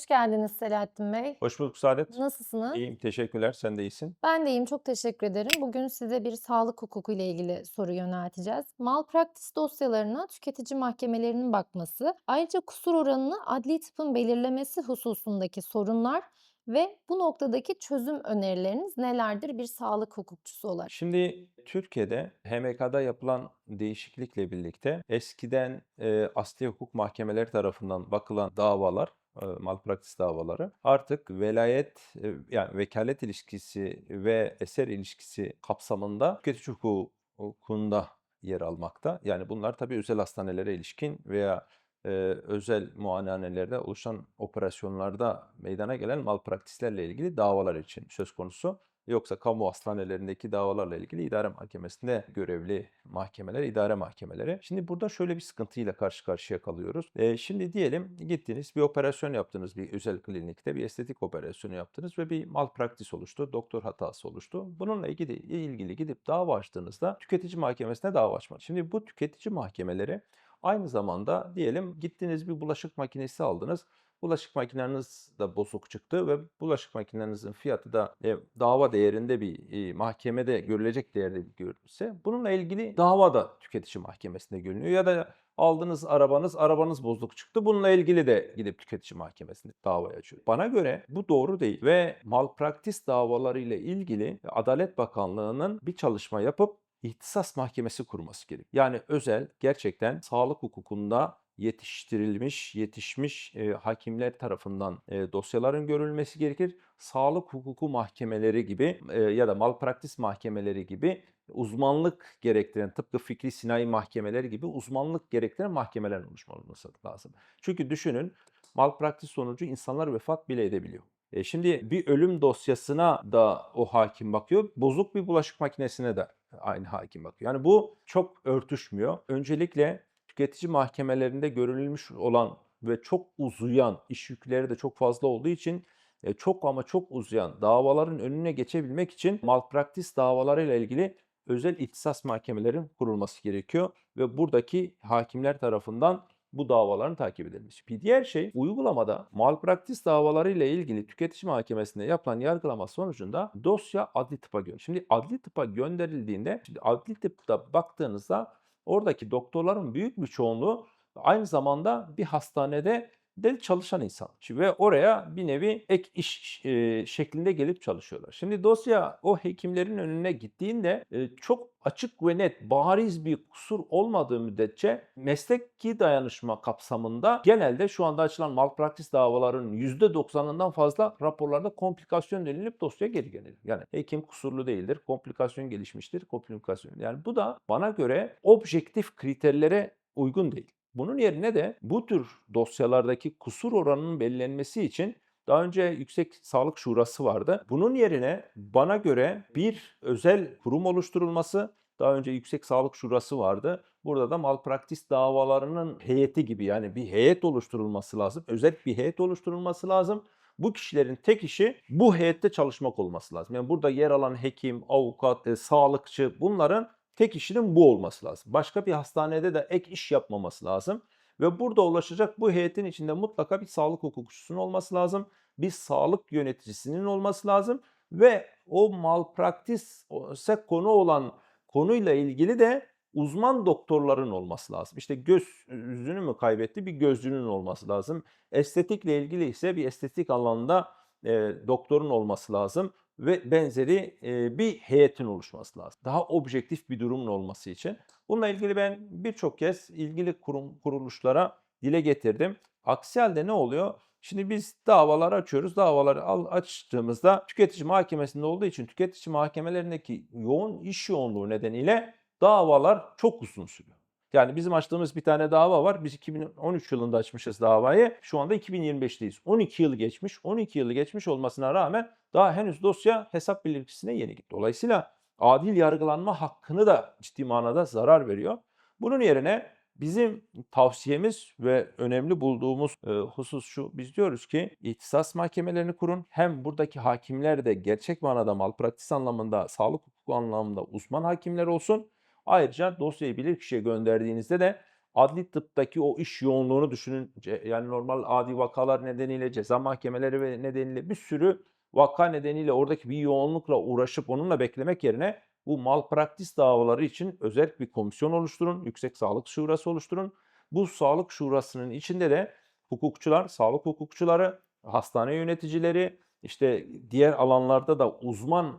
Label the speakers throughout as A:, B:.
A: Hoş geldiniz Selahattin Bey.
B: Hoş bulduk Saadet.
A: Nasılsınız?
B: İyiyim, teşekkürler. Sen de iyisin.
A: Ben de iyiyim, çok teşekkür ederim. Bugün size bir sağlık hukuku ile ilgili soru yönelteceğiz. Malpraktis dosyalarına tüketici mahkemelerinin bakması, ayrıca kusur oranını adli tıpın belirlemesi hususundaki sorunlar ve bu noktadaki çözüm önerileriniz nelerdir bir sağlık hukukçusu olarak?
B: Şimdi Türkiye'de HMK'da yapılan değişiklikle birlikte eskiden e, asli hukuk mahkemeleri tarafından bakılan davalar, malpraktis davaları artık velayet e, yani vekalet ilişkisi ve eser ilişkisi kapsamında tüketici hukuku- hukukunda yer almakta. Yani bunlar tabii özel hastanelere ilişkin veya e, özel muayenehanelerde oluşan operasyonlarda meydana gelen malpraktislerle ilgili davalar için söz konusu. Yoksa kamu hastanelerindeki davalarla ilgili idare mahkemesinde görevli mahkemeler, idare mahkemeleri. Şimdi burada şöyle bir sıkıntıyla karşı karşıya kalıyoruz. E, şimdi diyelim gittiniz bir operasyon yaptınız bir özel klinikte, bir estetik operasyonu yaptınız ve bir malpraktis oluştu, doktor hatası oluştu. Bununla ilgili, ilgili gidip dava açtığınızda tüketici mahkemesine dava açmak. Şimdi bu tüketici mahkemeleri aynı zamanda diyelim gittiniz bir bulaşık makinesi aldınız. Bulaşık makineniz de bozuk çıktı ve bulaşık makinenizin fiyatı da e, dava değerinde bir e, mahkemede görülecek değerde bir görülse bununla ilgili dava da tüketici mahkemesinde görünüyor ya da aldığınız arabanız arabanız bozuk çıktı bununla ilgili de gidip tüketici mahkemesinde dava açıyor. Bana göre bu doğru değil ve malpraktis davaları ile ilgili Adalet Bakanlığı'nın bir çalışma yapıp ihtisas mahkemesi kurması gerek. Yani özel gerçekten sağlık hukukunda yetiştirilmiş, yetişmiş e, hakimler tarafından e, dosyaların görülmesi gerekir. Sağlık hukuku mahkemeleri gibi e, ya da malpraktis mahkemeleri gibi uzmanlık gerektiren tıpkı fikri sinayi mahkemeleri gibi uzmanlık gerektiren mahkemeler oluşması lazım. Çünkü düşünün malpraktis sonucu insanlar vefat bile edebiliyor. E şimdi bir ölüm dosyasına da o hakim bakıyor. Bozuk bir bulaşık makinesine de aynı hakim bakıyor. Yani bu çok örtüşmüyor. Öncelikle tüketici mahkemelerinde görülmüş olan ve çok uzayan iş yükleri de çok fazla olduğu için e, çok ama çok uzayan davaların önüne geçebilmek için malpraktis davalarıyla ilgili özel ihtisas mahkemelerin kurulması gerekiyor ve buradaki hakimler tarafından bu davaların takip edilmesi. Bir diğer şey uygulamada malpraktis davalarıyla ilgili tüketici mahkemesinde yapılan yargılama sonucunda dosya adli tıpa gönderiyor. Şimdi adli tıpa gönderildiğinde şimdi adli tıpta baktığınızda oradaki doktorların büyük bir çoğunluğu aynı zamanda bir hastanede de çalışan insan. Ve oraya bir nevi ek iş e, şeklinde gelip çalışıyorlar. Şimdi dosya o hekimlerin önüne gittiğinde e, çok açık ve net bariz bir kusur olmadığı müddetçe mesleki dayanışma kapsamında genelde şu anda açılan malpraktis davalarının %90'ından fazla raporlarda komplikasyon denilip dosya geri gelir. Yani hekim kusurlu değildir, komplikasyon gelişmiştir, komplikasyon. Yani bu da bana göre objektif kriterlere uygun değil. Bunun yerine de bu tür dosyalardaki kusur oranının belirlenmesi için daha önce Yüksek Sağlık Şurası vardı. Bunun yerine bana göre bir özel kurum oluşturulması, daha önce Yüksek Sağlık Şurası vardı. Burada da malpraktis davalarının heyeti gibi yani bir heyet oluşturulması lazım. Özel bir heyet oluşturulması lazım. Bu kişilerin tek işi bu heyette çalışmak olması lazım. Yani burada yer alan hekim, avukat, e, sağlıkçı bunların tek işinin bu olması lazım. Başka bir hastanede de ek iş yapmaması lazım. Ve burada ulaşacak bu heyetin içinde mutlaka bir sağlık hukukçusunun olması lazım. Bir sağlık yöneticisinin olması lazım. Ve o malpraktise konu olan konuyla ilgili de uzman doktorların olması lazım. İşte gözünü mü kaybetti bir gözlünün olması lazım. Estetikle ilgili ise bir estetik alanında e, doktorun olması lazım ve benzeri bir heyetin oluşması lazım. Daha objektif bir durumun olması için. Bununla ilgili ben birçok kez ilgili kurum kuruluşlara dile getirdim. Aksi halde ne oluyor? Şimdi biz davalar açıyoruz. Davaları al- açtığımızda tüketici mahkemesinde olduğu için tüketici mahkemelerindeki yoğun iş yoğunluğu nedeniyle davalar çok uzun sürüyor. Yani bizim açtığımız bir tane dava var. Biz 2013 yılında açmışız davayı. Şu anda 2025'teyiz. 12 yıl geçmiş. 12 yılı geçmiş olmasına rağmen daha henüz dosya hesap bilirkisine yeni gitti. Dolayısıyla adil yargılanma hakkını da ciddi manada zarar veriyor. Bunun yerine bizim tavsiyemiz ve önemli bulduğumuz e, husus şu. Biz diyoruz ki ihtisas mahkemelerini kurun. Hem buradaki hakimler de gerçek manada malpraktis anlamında, sağlık hukuku anlamında uzman hakimler olsun. Ayrıca dosyayı bilirkişiye gönderdiğinizde de adli tıptaki o iş yoğunluğunu düşünün. Yani normal adi vakalar nedeniyle, ceza mahkemeleri ve nedeniyle bir sürü vaka nedeniyle oradaki bir yoğunlukla uğraşıp onunla beklemek yerine bu malpraktis davaları için özel bir komisyon oluşturun. Yüksek Sağlık Şurası oluşturun. Bu sağlık şurasının içinde de hukukçular, sağlık hukukçuları, hastane yöneticileri, işte diğer alanlarda da uzman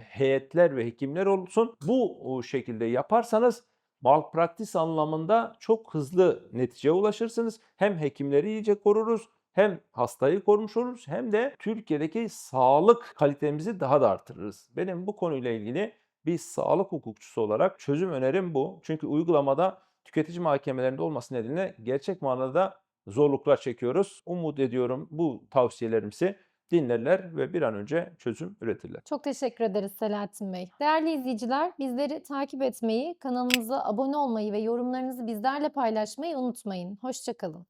B: heyetler ve hekimler olsun. Bu şekilde yaparsanız malpraktis anlamında çok hızlı neticeye ulaşırsınız. Hem hekimleri iyice koruruz, hem hastayı korumuş oluruz, hem de Türkiye'deki sağlık kalitemizi daha da artırırız. Benim bu konuyla ilgili bir sağlık hukukçusu olarak çözüm önerim bu. Çünkü uygulamada tüketici mahkemelerinde olması nedeniyle gerçek manada zorluklar çekiyoruz. Umut ediyorum bu tavsiyelerimizi dinlerler ve bir an önce çözüm üretirler.
A: Çok teşekkür ederiz Selahattin Bey. Değerli izleyiciler, bizleri takip etmeyi, kanalımıza abone olmayı ve yorumlarınızı bizlerle paylaşmayı unutmayın. Hoşçakalın.